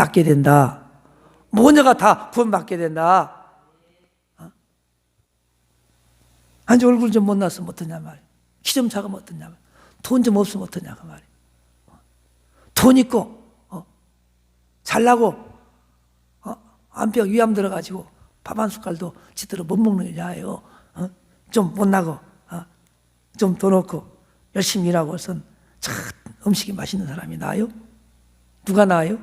낫게 된다. 모녀가 다 구원받게 된다. 어? 아니 얼굴 좀 못났으면 어떠냐 말이야. 키 좀 작으면 어떠냐 말이야. 돈 좀 없으면 어떠냐 그 말이야. 어? 돈 있고 어? 잘나고 어? 안뼈 위암 들어가지고 밥 한 숟갈도 제대로 못 먹는 여자예요. 어? 좀 못나고 어? 좀돈 없고 열심히 일하고 해선 참 음식이 맛있는 사람이 나아요? 누가 나아요?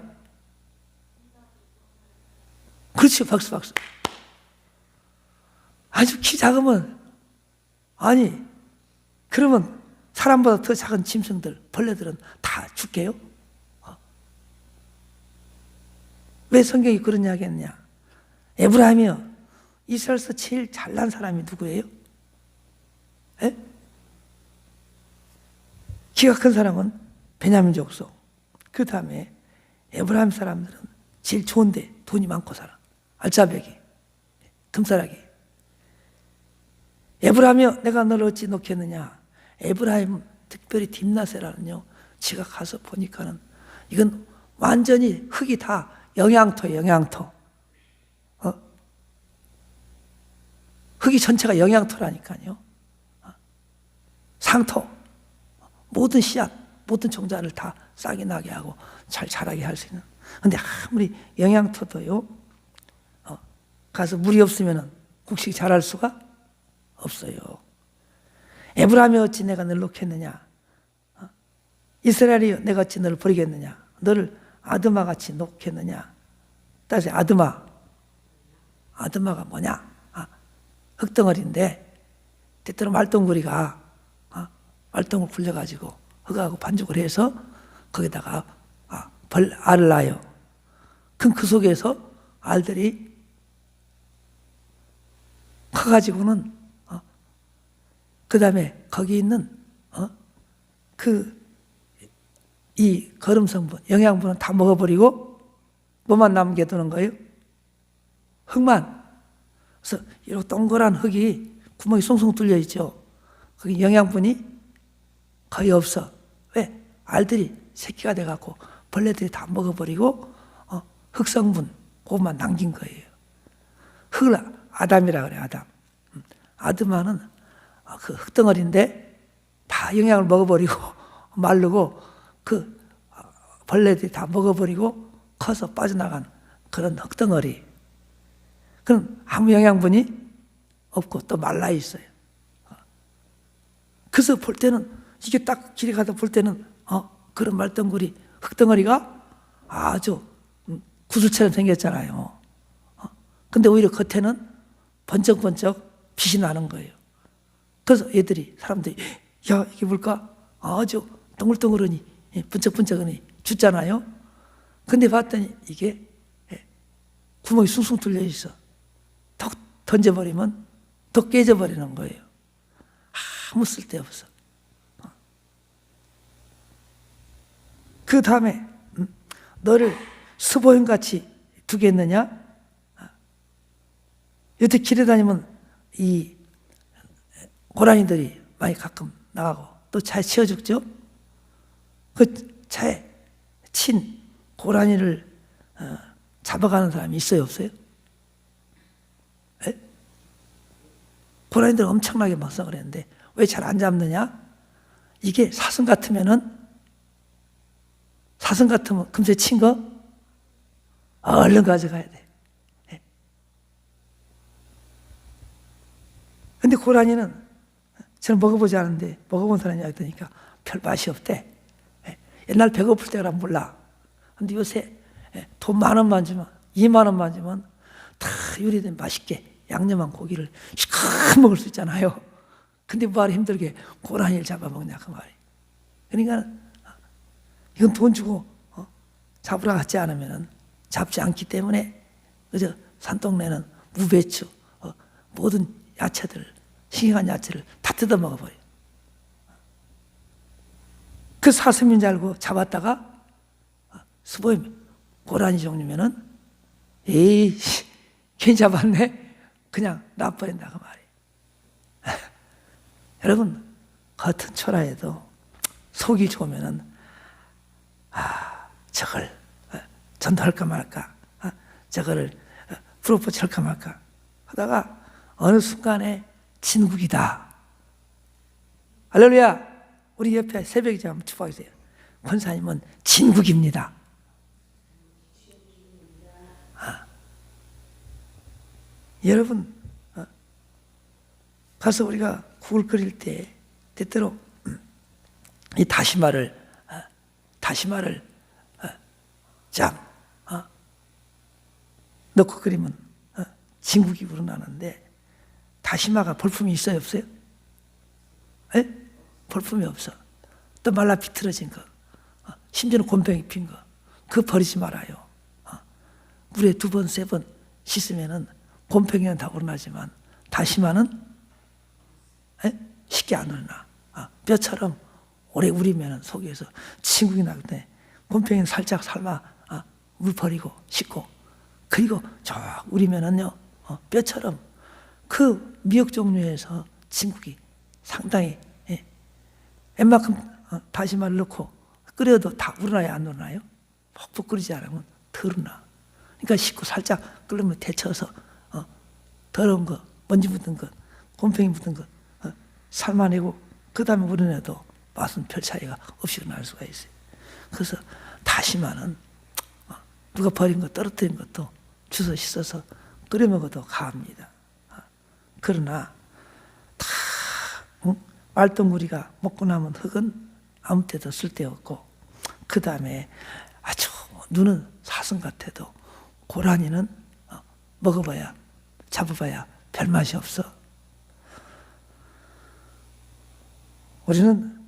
그렇지 박수 박수 아주 키 작으면 아니 그러면 사람보다 더 작은 짐승들 벌레들은 다 죽게요? 어. 왜 성경이 그런 이야기 했냐 에브라임이요 이스라엘에서 제일 잘난 사람이 누구예요? 에? 키가 큰 사람은 베냐민 족속 그 다음에 에브라임 사람들은 제일 좋은데 돈이 많고 살아 알짜배기 금사라기. 에브라임이여 내가 너를 어찌 놓겠느냐? 에브라임 특별히 딥나세라는요 지가 가서 보니까는 이건 완전히 흙이 다 영양토 영양토. 어? 흙이 전체가 영양토라니까요. 어? 상토. 모든 씨앗 모든 종자를 다 싹이 나게 하고 잘 자라게 할 수 있는. 근데 아무리 영양토도요 어, 가서 물이 없으면 국식이 자랄 수가 없어요. 에브라임이 어찌 내가 널 놓겠느냐? 어? 이스라엘이 내가 어찌 너를 버리겠느냐? 너를 아드마 같이 놓겠느냐? 다시 아드마. 아드마가 뭐냐? 아, 흙덩어리인데 때때로 말똥구리가 아, 말똥을 굴려가지고 흙하고 반죽을 해서 거기다가 아, 벌 알을 낳아요. 그럼 그 속에서 알들이 커가지고는 어, 그 다음에 거기 있는 어, 그이 거름 성분, 영양분은 다 먹어버리고 뭐만 남겨두는 거예요? 흙만. 그래서 이렇게 동그란 흙이 구멍이 숭숭 뚫려 있죠. 거기 영양분이 거의 없어. 왜? 알들이 새끼가 돼갖고 벌레들이 다 먹어버리고 어, 흙성분 그것만 남긴 거예요. 흙을 아담이라 그래 아담. 음, 아드마는 어, 그 흙덩어리인데 다 영양을 먹어버리고 마르고 그 어, 벌레들이 다 먹어버리고 커서 빠져나간 그런 흙덩어리. 그럼 아무 영양분이 없고 또 말라 있어요. 어. 그래서 볼 때는 이게 딱 길이 가다 볼 때는 어 그런 말덩구리 흙덩어리가 아주 음, 구슬처럼 생겼잖아요. 어? 근데 오히려 겉에는 번쩍번쩍 빛이 나는 거예요. 그래서 애들이 사람들이 야 이게 뭘까? 아주 동글동글하니 예, 번쩍번쩍하니 죽잖아요. 근데 봤더니 이게 예, 구멍이 숭숭 뚫려 있어. 턱 던져버리면 더 깨져버리는 거예요. 아무 쓸데없어. 그 다음에 음, 너를 스보형같이 두겠느냐? 여태 길에 다니면 이 고라니들이 많이 가끔 나가고 또 차에 치워 죽죠? 그 차에 친 고라니를 어, 잡아가는 사람이 있어요, 없어요? 에? 고라니들 엄청나게 막상을 했는데 왜 잘 안 잡느냐? 이게 사슴 같으면은 사슴 같으면 금세 친 거 얼른 가져가야 돼. 예. 근데 고라니는 저는 먹어보지 않은데 먹어본 사람이 있다니까 별 맛이 없대. 예. 옛날 배고플 때라 몰라. 근데 요새 예, 돈만 원만 주면 2만 원만 주면 다 요리된 맛있게 양념한 고기를 시커 먹을 수 있잖아요. 근데 뭐하러 힘들게 고라니를 잡아먹냐 그 말이. 그러니까 이건 돈 주고 어? 잡으러 갔지 않으면 잡지 않기 때문에 그저 산동네는 무배추 어, 모든 야채들 싱싱한 야채를 다 뜯어 먹어버려. 그 사슴인 줄 알고 잡았다가 어, 스보임 고라니 종류면은 에이 괜히 잡았네 그냥 놔버린다 그 말이. 여러분 겉은 초라해도 속이 좋으면은 아, 저걸 어, 전도할까 말까, 어, 저거를 어, 프로포즈 할까 말까 하다가 어느 순간에 진국이다. 할렐루야! 우리 옆에 새벽에 좀 축복하세요. 권사님은 진국입니다. 아. 여러분, 어, 가서 우리가 국을 끓일 때 때때로 이 다시마를 어, 다시마를 어, 쫙 어, 넣고 끓이면 어, 진국이 우러나는데 다시마가 볼품이 있어요 없어요? 에? 볼품이 없어. 또 말라 비틀어진 거, 어, 심지어는 곰팡이 핀 거, 그거 버리지 말아요. 어, 물에 두 번, 세 번 씻으면은 곰팡이는 다 우러나지만 다시마는 에? 쉽게 안 우러나. 어, 뼈처럼 오래 우리면은 속에서 진국이 나기 때문에 곰팡이는 살짝 삶아 어, 물 버리고 씻고 그리고 쫙 우리면은요 어, 뼈처럼 그 미역 종류에서 진국이 상당히 예, 웬만큼 어, 다시마를 넣고 끓여도 다 우러나요 안 우러나요? 푹푹 끓이지 않으면 덜 우러나. 그러니까 씻고 살짝 끓으면 데쳐서 어, 더러운 거 먼지 묻은 것 곰팡이 묻은 것 어, 삶아내고 그 다음에 우려내도 맛은 별 차이가 없이 날 수가 있어요. 그래서 다시마는 어, 누가 버린 거 떨어뜨린 것도 주워 씻어서 끓여 먹어도 가합니다. 어, 그러나 다 응? 말똥구리가 먹고 남은 흙은 아무 때도 쓸데없고 그 다음에 아주 눈은 사슴 같아도 고라니는 어, 먹어봐야 잡아봐야 별 맛이 없어. 우리는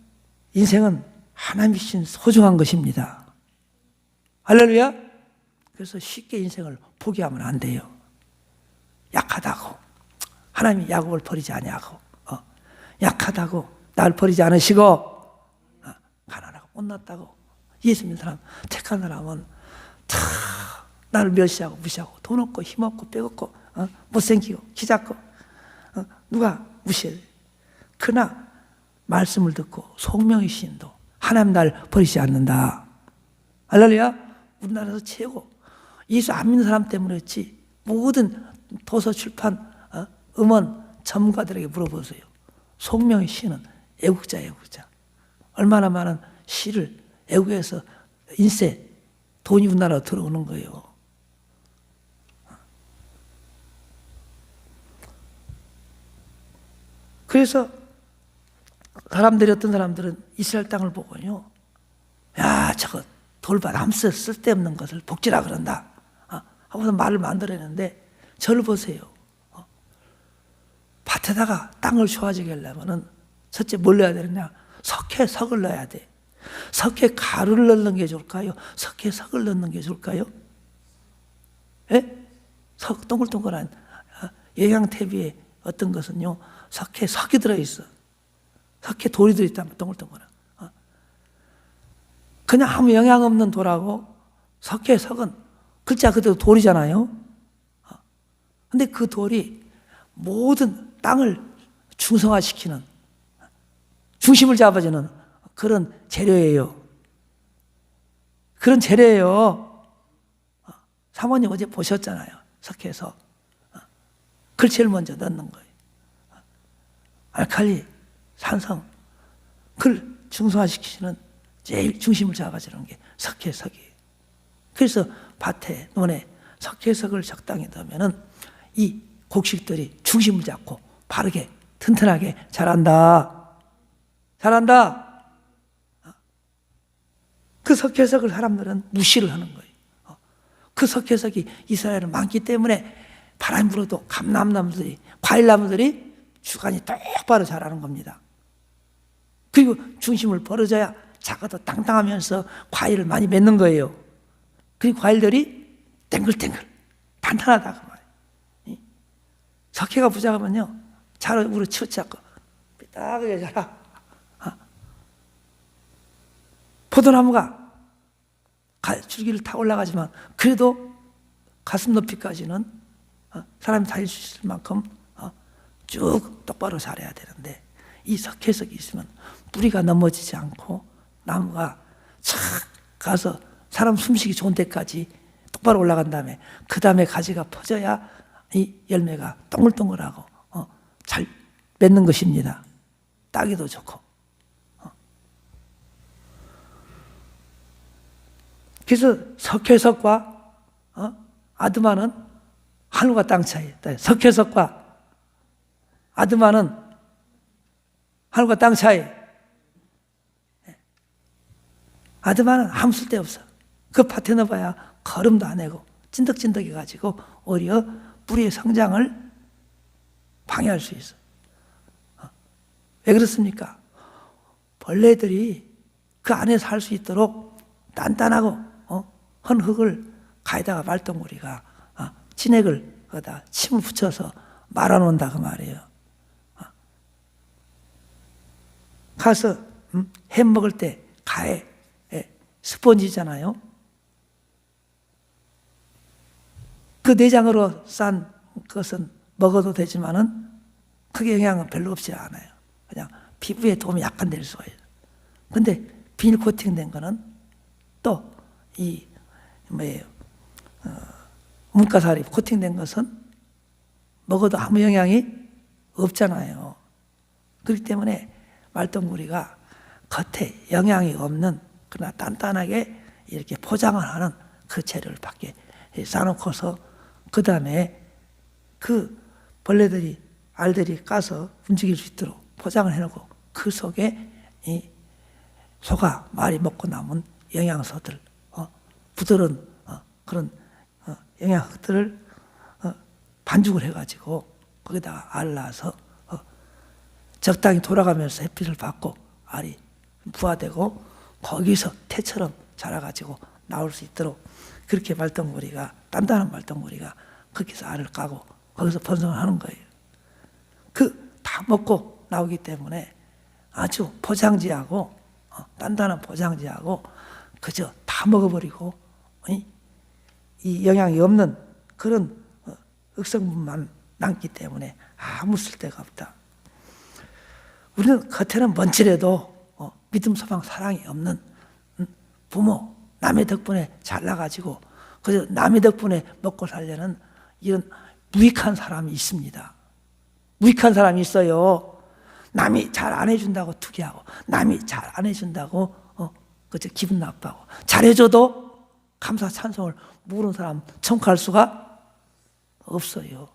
인생은 하나님이 주신 소중한 것입니다. 할렐루야. 그래서 쉽게 인생을 포기하면 안 돼요. 약하다고 하나님이 야곱을 버리지 아니하고 어, 약하다고 날 버리지 않으시고 어, 가난하고 못났다고 예수 믿는 사람 택한 사람은 다 나를 멸시하고 무시하고 돈 없고 힘 없고 뼈 없고 어, 못생기고 키 작고 어, 누가 무시해? 그러나 말씀을 듣고 속명의 신도 하나님 날 버리지 않는다. 할렐루야. 우리나라에서 최고. 예수 안 믿는 사람 때문에였지 모든 도서 출판 어, 음원 전문가들에게 물어보세요 속명의 시는 애국자 애국자 얼마나 많은 시를 애국에서 인쇄 돈이 우리나라로 들어오는 거예요 그래서 사람들이 어떤 사람들은 이스라엘 땅을 보고요. 야, 저거 돌밭 암스 쓸데없는 것을 복지라 그런다. 어, 하고서 말을 만들어내는데 저를 보세요. 어, 밭에다가 땅을 좋아지게 하려면은 첫째 뭘 넣어야 되느냐? 석회 석을 넣어야 돼. 석회 가루를 넣는 게 좋을까요? 석회 석을 넣는 게 좋을까요? 예? 석 동글동글한 어, 영양태비에 어떤 것은요 석회 석이 들어 있어. 석회 돌이 들어 있다면 동글동글한. 어. 그냥 아무 영양 없는 돌하고 석회 석은 글자 그대로 돌이잖아요. 어. 근데 그 돌이 모든 땅을 중성화시키는 중심을 잡아주는 그런 재료예요. 그런 재료예요. 어. 사모님 어제 보셨잖아요. 석회에서 글씨를 먼저 넣는 거예요. 알칼리, 산성, 그걸 중성화시키는 제일 중심을 잡아주는 게 석회석이에요. 그래서 밭에, 논에 석회석을 적당히 넣으면은 이 곡식들이 중심을 잡고 바르게, 튼튼하게 자란다. 자란다. 그 석회석을 사람들은 무시를 하는 거예요. 그 석회석이 이스라엘은 많기 때문에 바람 불어도 감남나무들이, 과일나무들이 주간이 똑바로 자라는 겁니다. 그리고 중심을 벌어져야 작아도 땅땅하면서 과일을 많이 맺는 거예요. 그 과일들이 땡글땡글 단단하다 그 말이에요. 석회가 부족하면요 자로 우로 치우치고 삐딱하게 자라. 어. 포도나무가 줄기를 타 올라가지만 그래도 가슴 높이까지는 어, 사람이 다닐 수 있을 만큼 어, 쭉 똑바로 자라야 되는데 이 석회석이 있으면 뿌리가 넘어지지 않고 나무가 착 가서 사람 숨쉬기 좋은 데까지 똑바로 올라간 다음에 그 다음에 가지가 퍼져야 이 열매가 동글동글하고 맺는 것입니다. 따기도 좋고. 어. 그래서 석회석과 어? 아드마는 하늘과 땅 차이. 석회석과 아드마는 하늘과 땅 차이. 아드마는 아무 쓸데 없어. 그 밭에 넣어봐야 걸음도 안 해고 찐득찐득해 가지고 오히려 뿌리의 성장을 방해할 수 있어. 어. 왜 그렇습니까? 벌레들이 그 안에 살 수 있도록 단단하고 어? 헌 흙을 가에다가 말똥구리가 어? 진액을 거다 침을 붙여서 말아놓는다 그 말이에요. 어. 가서 음? 햄 먹을 때 가에 예, 스펀지잖아요. 그 내장으로 싼 것은 먹어도 되지만은 크게 영향은 별로 없지 않아요. 그냥 피부에 도움이 약간 될 수가 있어요. 근데 비닐 코팅된 거는 또 이 뭐예요? 어, 문가살이 코팅된 것은 먹어도 아무 영향이 없잖아요. 그렇기 때문에 말똥구리가 겉에 영향이 없는 그러나 단단하게 이렇게 포장을 하는 그 재료를 밖에 싸놓고서 그 다음에 그 벌레들이 알들이 까서 움직일 수 있도록 포장을 해놓고 그 속에 이 소가 말이 먹고 남은 영양소들, 어, 부드러운 어, 그런 어, 영양소들을 어, 반죽을 해가지고 거기다가 알 낳아서 어, 적당히 돌아가면서 햇빛을 받고 알이 부화되고 거기서 태처럼 자라가지고 나올 수 있도록 그렇게 말똥구리가 단단한 말똥구리가 거기서 알을 까고 거기서 번성을 하는 거예요. 그 다 먹고 나오기 때문에 아주 포장지하고 어, 단단한 포장지하고 그저 다 먹어버리고 이, 이 영양이 없는 그런 어, 흑성분만 남기 때문에 아무 쓸데가 없다. 우리는 겉에는 먼지라도 어, 믿음, 소망, 사랑이 없는 음, 부모, 남의 덕분에 잘나가지고 그저 남의 덕분에 먹고 살려는 이런 무익한 사람이 있습니다. 무익한 사람이 있어요. 남이 잘 안 해준다고 투기하고 남이 잘 안 해준다고 어, 그저 기분 나빠하고 잘해줘도 감사 찬송을 모르는 사람 청구할 수가 없어요.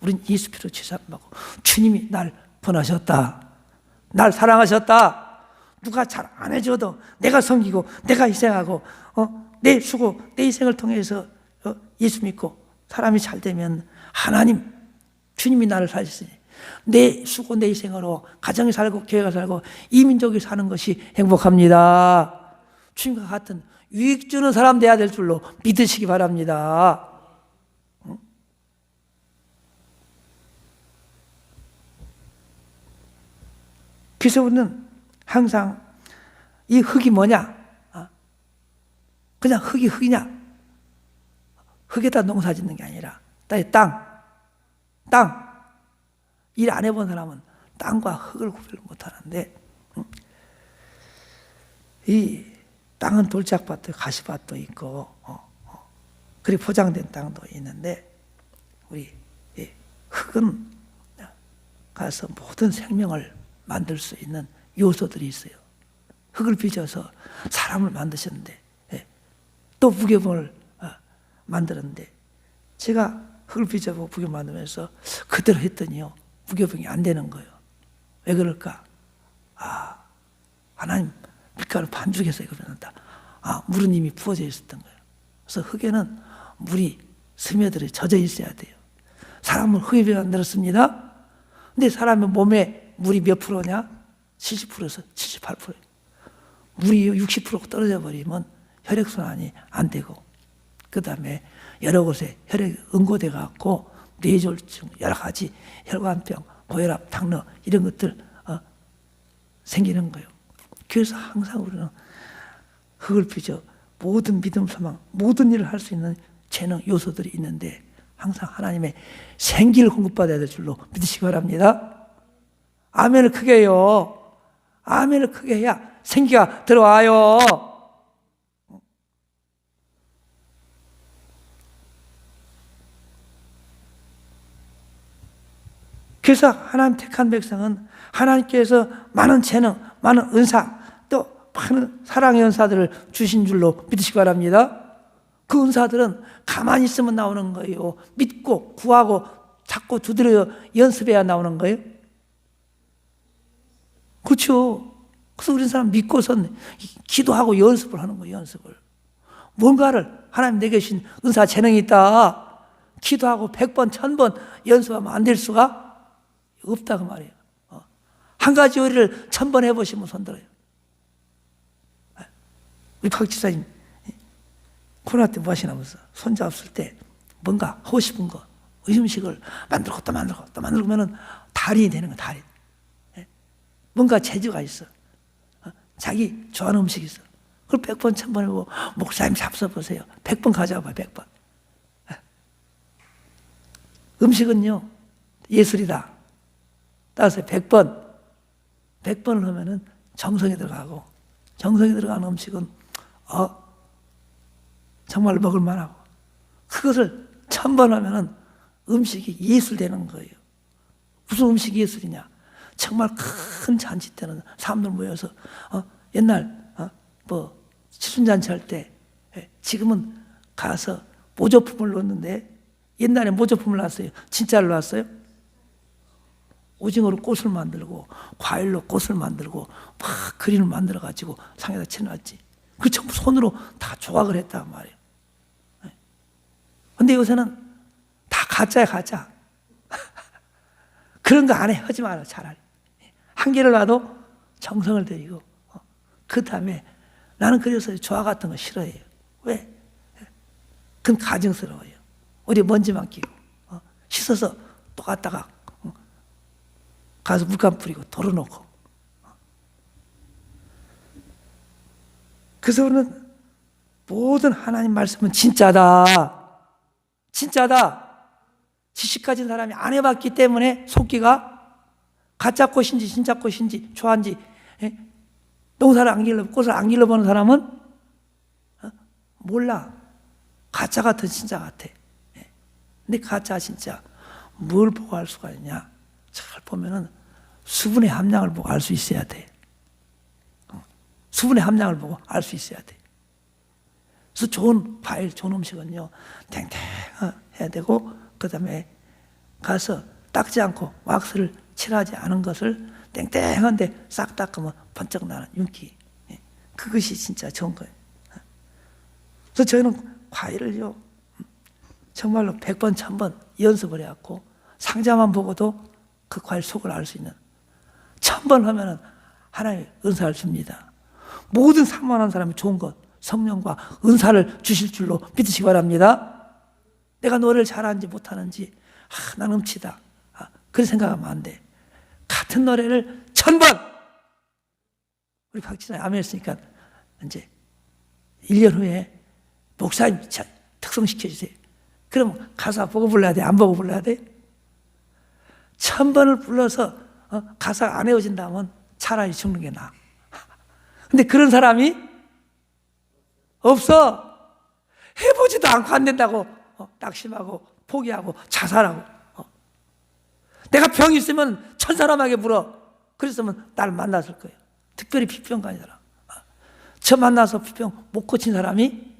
우린 예수 피로 취사받고 주님이 날 보내셨다. 날 사랑하셨다. 누가 잘 안 해줘도 내가 섬기고 내가 희생하고 어, 내 수고 내 희생을 통해서 어, 예수 믿고 사람이 잘 되면 하나님 주님이 나를 살렸으니 내 수고 내 희생으로 가정이 살고 교회가 살고 이 민족이 사는 것이 행복합니다. 주님과 같은 유익 주는 사람 돼야 될 줄로 믿으시기 바랍니다. 우리는 항상 이 흙이 뭐냐? 어? 그냥 흙이 흙이냐? 흙에다 농사 짓는 게 아니라 땅, 땅. 일 안 해본 사람은 땅과 흙을 구별 못 하는데 이 땅은 돌짝밭도 가시밭도 있고 어, 어. 그리고 포장된 땅도 있는데 우리 흙은 가서 모든 생명을 만들 수 있는 요소들이 있어요. 흙을 빚어서 사람을 만드셨는데 예. 또 부교봉을 어, 만들었는데 제가 흙을 빚어보고 부교 만들면서 그대로 했더니요 부교봉이 안 되는 거예요. 왜 그럴까? 아 하나님 밀가루 반죽해서 이거 변한다. 아 물은 이미 부어져 있었던 거예요. 그래서 흙에는 물이 스며들어 젖어 있어야 돼요. 사람은 흙에 만들었습니다. 근데 사람의 몸에 물이 몇 프로냐? 70%에서 78%. 물이 60% 떨어져 버리면 혈액순환이 안 되고, 그 다음에 여러 곳에 혈액 응고돼 갖고 뇌졸중, 여러 가지 혈관병, 고혈압, 당뇨 이런 것들 어, 생기는 거예요. 그래서 항상 우리는 흙을 빚어 모든 믿음, 소망, 모든 일을 할 수 있는 재능 요소들이 있는데 항상 하나님의 생기를 공급받아야 될 줄로 믿으시기 바랍니다. 아멘을 크게 해요. 아멘을 크게 해야 생기가 들어와요. 그래서 하나님 택한 백성은 하나님께서 많은 재능, 많은 은사, 또 많은 사랑의 은사들을 주신 줄로 믿으시기 바랍니다. 그 은사들은 가만히 있으면 나오는 거예요. 믿고 구하고 자꾸 두드려 연습해야 나오는 거예요. 그렇죠. 그래서 우리 사람 믿고서 기도하고 연습을 하는 거예요. 연습을. 뭔가를 하나님 내게 주신 은사 재능이 있다. 기도하고 백 번, 천번 연습하면 안 될 수가 없다 그 말이에요. 어. 한 가지 요리를 천 번 해보시면 손들어요. 우리 박 지사님 코로나 때 뭐 하시나면서 손자 없을 때 뭔가 하고 싶은 거 음식을 만들고 또 만들고 또 만들고 면은 달인이 되는 거 달인. 예? 뭔가 재주가 있어. 어? 자기 좋아하는 음식이 있어. 그걸 백 번, 천 번 해보고 목사님 잡숴보세요. 백 번 가져와봐, 백 번. 음식은요, 예술이다. 따라서 100번, 100번을 하면은 정성이 들어가고, 정성이 들어가는 음식은, 어, 정말 먹을 만하고, 그것을 천 번 하면은 음식이 예술 되는 거예요. 무슨 음식이 예술이냐? 정말 큰 잔치 때는 사람들 모여서, 어, 옛날, 어, 뭐, 칠순잔치 할 때, 예, 지금은 가서 모조품을 놓는데, 옛날에 모조품을 놨어요. 진짜로 놨어요? 오징어로 꽃을 만들고 과일로 꽃을 만들고 막 그림을 만들어 가지고 상에다 쳐놨지. 그 전부 손으로 다 조각을 했단 말이에요. 근데 요새는 다 가짜야 가짜. 그런 거 안 해. 하지 마라 차라리. 한 개를 놔도 정성을 들이고 그 다음에 나는 그래서 조화 같은 거 싫어해요. 왜? 그건 가증스러워요. 어디 먼지만 끼고 어? 씻어서 또 갔다가 어? 가서 물감 뿌리고 덜어놓고 어? 그래서 우리는 모든 하나님 말씀은 진짜다 진짜다 지식 가진 사람이 안 해봤기 때문에 속기가 가짜 꽃인지 진짜 꽃인지 좋아한지 예? 농사를 안 길러 꽃을 안 길러보는 사람은 어? 몰라 가짜 같은 진짜 같아 근데 가짜 진짜 뭘 보고 알 수가 있냐? 잘 보면은 수분의 함량을 보고 알 수 있어야 돼. 어, 수분의 함량을 보고 알 수 있어야 돼. 그래서 좋은 과일, 좋은 음식은요, 탱탱해야 되고, 그 다음에 가서 닦지 않고 왁스를 칠하지 않은 것을 땡땡한데 싹 닦으면 번쩍 나는 윤기. 예, 그것이 진짜 좋은 거예요. 어. 그래서 저희는 과일을요, 정말로 100번, 1000번 연습을 해갖고 상자만 보고도 그 과일 속을 알 수 있는 1000번 하면은 하나의 은사를 줍니다. 모든 사모하는 사람이 좋은 것, 성령과 은사를 주실 줄로 믿으시기 바랍니다. 내가 노래를 잘하는지 못하는지, 아, 난 음치다. 아, 그런 생각하면 안 돼. 같은 노래를 천번! 우리 박진아 아멘 했으니까, 이제 1년 후에 목사님 특성시켜주세요. 그럼 가사 보고 불러야 돼? 안 보고 불러야 돼? 천 번을 불러서 어? 가사가 안 외워진다면 차라리 죽는 게 나아. 근데 그런 사람이 없어. 해보지도 않고 안 된다고 어? 낙심하고 포기하고 자살하고. 어? 내가 병이 있으면 천 사람에게 물어. 그랬으면 날 만났을 거예요. 특별히 아니라. 어? 저 만나서 피병 못 고친 사람이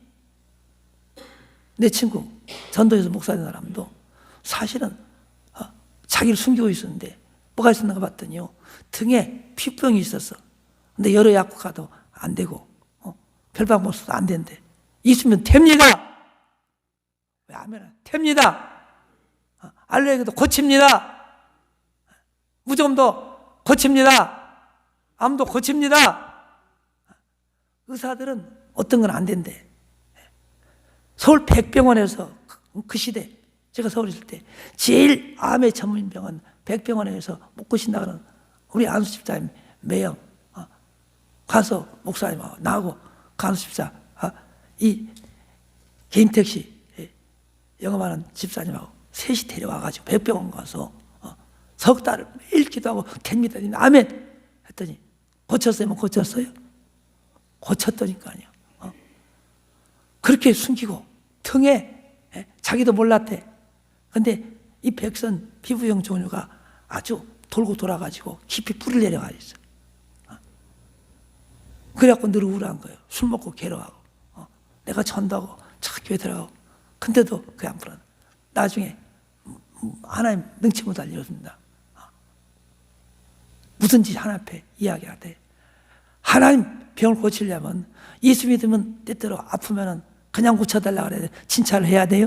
내 친구 전도에서 목사된 사람도 사실은 어, 자기를 숨기고 있었는데 뭐가 있었는가 봤더니요 등에 피병이 있었어. 근데 여러 약국 가도 안 되고 어, 별방 못 써도 안 된대. 있으면 됩니다. 왜 하면 됩니다. 어, 알레르기도 고칩니다. 무좀도 고칩니다. 암도 고칩니다. 의사들은 어떤 건 안 된대. 서울 백병원에서 그, 그 시대 제가 서울에 있을 때 제일 암의 전문 병원 백병원에서 못 고신다 그러는 우리 안수 집사님 매형 어, 가서 목사님하고 나하고 간수 집사 어, 이 개인 택시 예, 영업하는 집사님하고 셋이 데려와가지고 백병원 가서 어, 석 달을 매일 기도하고 됩니다 아멘 했더니 고쳤어요? 뭐 고쳤어요? 고쳤더니까요. 어? 그렇게 숨기고 등에 예, 자기도 몰랐대. 근데 이 백선 피부용 종류가 아주 돌고 돌아가지고 깊이 뿌리를 내려가 있어. 어. 그래갖고 늘 우울한 거예요. 술 먹고 괴로워하고. 어. 내가 전다고 차 교회 들어가고. 근데도 그게 안 풀어. 나중에 음, 음, 하나님 능치 못할 일이었습니다. 어. 무슨지 하나님 앞에 이야기해야 돼. 하나님 병을 고치려면 예수 믿으면 때때로 아프면은 그냥 고쳐달라 그래야 돼. 진찰을 해야 돼요?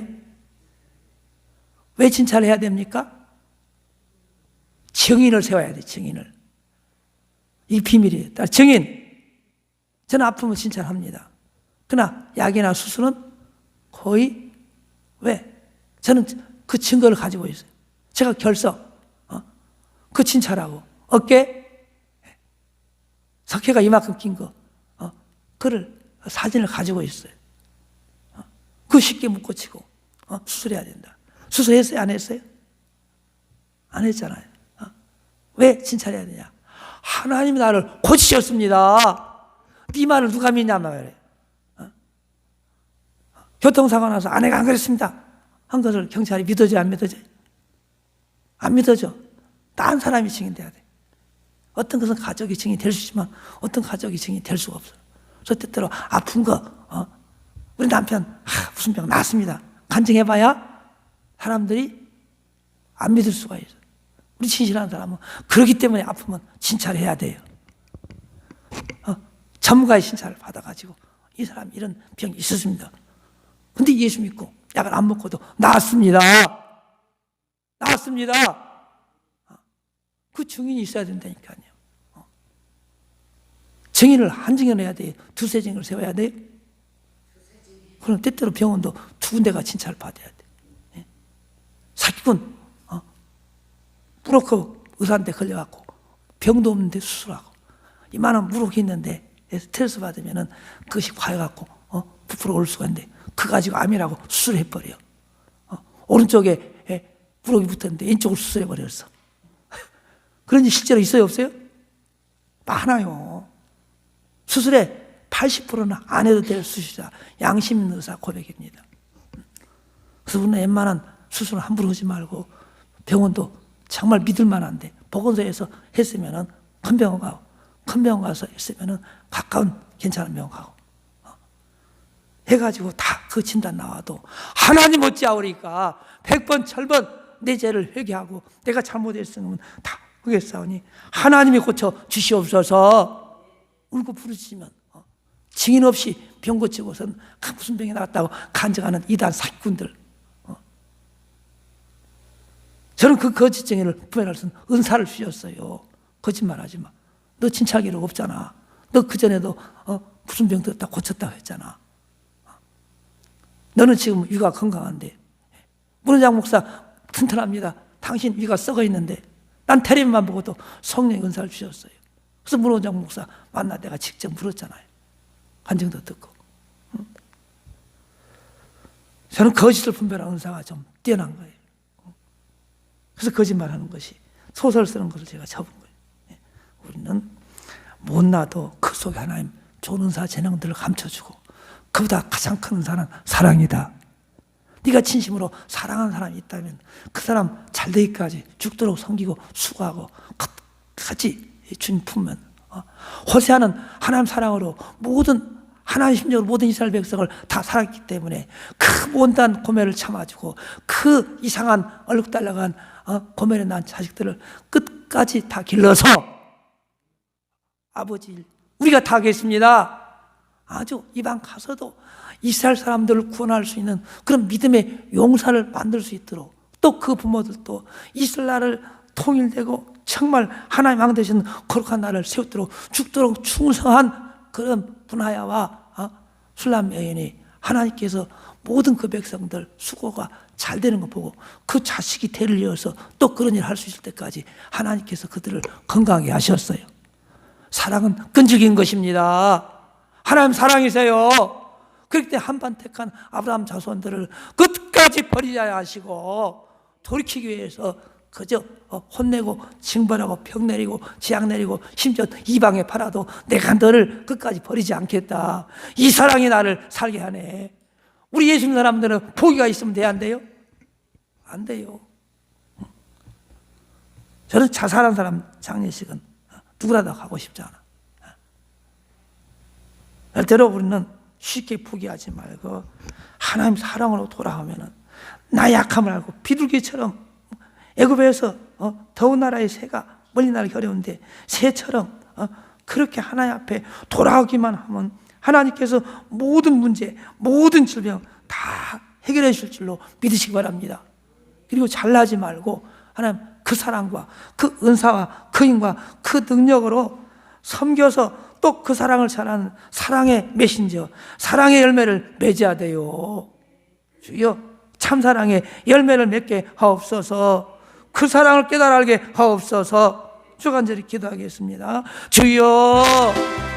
왜 진찰을 해야 됩니까? 증인을 세워야 돼, 증인을. 이 비밀이에요. 증인. 저는 아프면 진찰합니다. 그러나 약이나 수술은 거의 왜? 저는 그 증거를 가지고 있어요. 제가 결석, 어? 그 진찰하고 어깨 석회가 이만큼 낀 거, 어? 그를 사진을 가지고 있어요. 어? 그 쉽게 못 고치고 어? 수술해야 된다. 수술했어요? 안 했어요? 안 했잖아요. 어? 왜 진찰해야 되냐? 하나님이 나를 고치셨습니다. 네 말을 누가 믿냐 말이에요. 어? 교통사고 나서 아내가 안 그랬습니다. 한 것을 경찰이 믿어져 안 믿어져? 안 믿어져. 딴 사람이 증인돼야 돼. 어떤 것은 가족이 증인이 될수 있지만 어떤 가족이 증인이 될 수가 없어요. 그래서 때때로 아픈 거, 어? 우리 남편 아, 무슨 병 났습니다. 간증해봐야 사람들이 안 믿을 수가 있어요. 우리 진실한 사람은 그렇기 때문에 아프면 진찰 해야 돼요. 어? 전문가의 진찰을 받아가지고 이 사람 이런 병이 있었습니다. 근데 예수 믿고 약을 안 먹고도 나았습니다. 나았습니다. 어? 그 증인이 있어야 된다니까요. 어? 증인을 한 증인을 해야 돼요. 두세 증인을 세워야 돼요. 그럼 때때로 병원도 두 군데가 진찰을 받아야 돼. 예? 사기꾼, 어? 무로크 의사한테 걸려갖고 병도 없는데 수술하고 이만한 무록이 있는데 스트레스 받으면은 그것이 과해갖고 어? 부풀어 올 수가 있는데 그 가지고 암이라고 수술해버려. 어? 오른쪽에 예, 무록이 붙었는데 왼쪽으로 수술해버렸어. 그런 일 실제로 있어요, 없어요? 많아요. 수술에 80%는 안 해도 될 수술이다. 양심 있는 의사 고백입니다. 그래서 우리는 웬만한 수술을 함부로 하지 말고 병원도 정말 믿을 만한데 보건소에서 했으면은 큰 병원 가고 큰 병원 가서 했으면은 가까운 괜찮은 병원 가고 어. 해가지고 다 그 진단 나와도 하나님 어찌하오리까 백번 철번 내 죄를 회개하고 내가 잘못했으면 다 그겠사오니 하나님이 고쳐 주시옵소서 울고 부르시면 어. 증인 없이 병 고치고선 무슨 병이 나왔다고 간증하는 이단 사기꾼들 어. 저는 그 거짓 증인을 부인할 수 있는 은사를 주셨어요 거짓말하지 마. 너 진찰 기록 없잖아. 너 그전에도 어, 무슨 병 들었다 고쳤다고 했잖아. 너는 지금 위가 건강한데 문호장 목사 튼튼합니다. 당신 위가 썩어 있는데 난 텔레비만 보고도 성령의 은사를 주셨어요. 그래서 문호장 목사 만나 내가 직접 물었잖아요. 간증도 듣고. 응? 저는 거짓을 분별하는 은사가 좀 뛰어난 거예요. 그래서 거짓말하는 것이 소설 쓰는 것을 제가 접은 거예요. 예. 우리는 못나도 그 속에 하나님 좋은 은사 재능들을 감춰주고 그보다 가장 큰 은사는 사랑이다. 네가 진심으로 사랑하는 사람이 있다면 그 사람 잘 되기까지 죽도록 섬기고 수고하고 끝까지 주님 품면 어? 호세아는 하나님 사랑으로 모든 하나님 심정으로 모든 이스라엘 백성을 다 살았기 때문에 그 못난 고매를 참아주고 그 이상한 얼룩달락한 어? 고매에 난 자식들을 끝까지 다 길러서 아버지 우리가 다 하겠습니다. 아주 이방 가서도 이스라엘 사람들을 구원할 수 있는 그런 믿음의 용사를 만들 수 있도록 또 그 부모들도 이스라엘을 통일되고 정말 하나님 왕 되신 거룩한 나라를 세우도록 죽도록 충성한 그런 분하야와 어? 술람 여인이 하나님께서 모든 그 백성들 수고가 잘 되는 거 보고 그 자식이 대를 이어서 또 그런 일을 할수 있을 때까지 하나님께서 그들을 건강하게 하셨어요. 사랑은 끈질긴 것입니다. 하나님 사랑이세요. 그렇기 때문에 한반 택한 아브라함 자손들을 끝까지 버리자 하시고 돌이키기 위해서 그저 어, 혼내고 징벌하고 병 내리고 지약 내리고 심지어 이방에 팔아도 내가 너를 끝까지 버리지 않겠다. 이 사랑이 나를 살게 하네. 우리 예수 믿는 사람들은 포기가 있으면 돼야 안 돼요? 안 돼요. 저는 자살한 사람 장례식은 누구라도 가고 싶지 않아. 절대로 우리는 쉽게 포기하지 말고 하나님 사랑으로 돌아오면은 나 약함을 알고 비둘기처럼 애굽에서 어, 더운 나라의 새가 멀리 날기 어려운데 새처럼 어, 그렇게 하나님 앞에 돌아오기만 하면 하나님께서 모든 문제, 모든 질병 다 해결해 주실 줄로 믿으시기 바랍니다. 그리고 잘나지 말고 하나님 그 사랑과 그 은사와 그 힘과 그 능력으로 섬겨서 또 그 사랑을 잘하는 사랑의 메신저, 사랑의 열매를 맺어야 돼요. 주여 참 사랑의 열매를 맺게 하옵소서 그 사랑을 깨달아 알게 하옵소서 주간절히 기도하겠습니다. 주여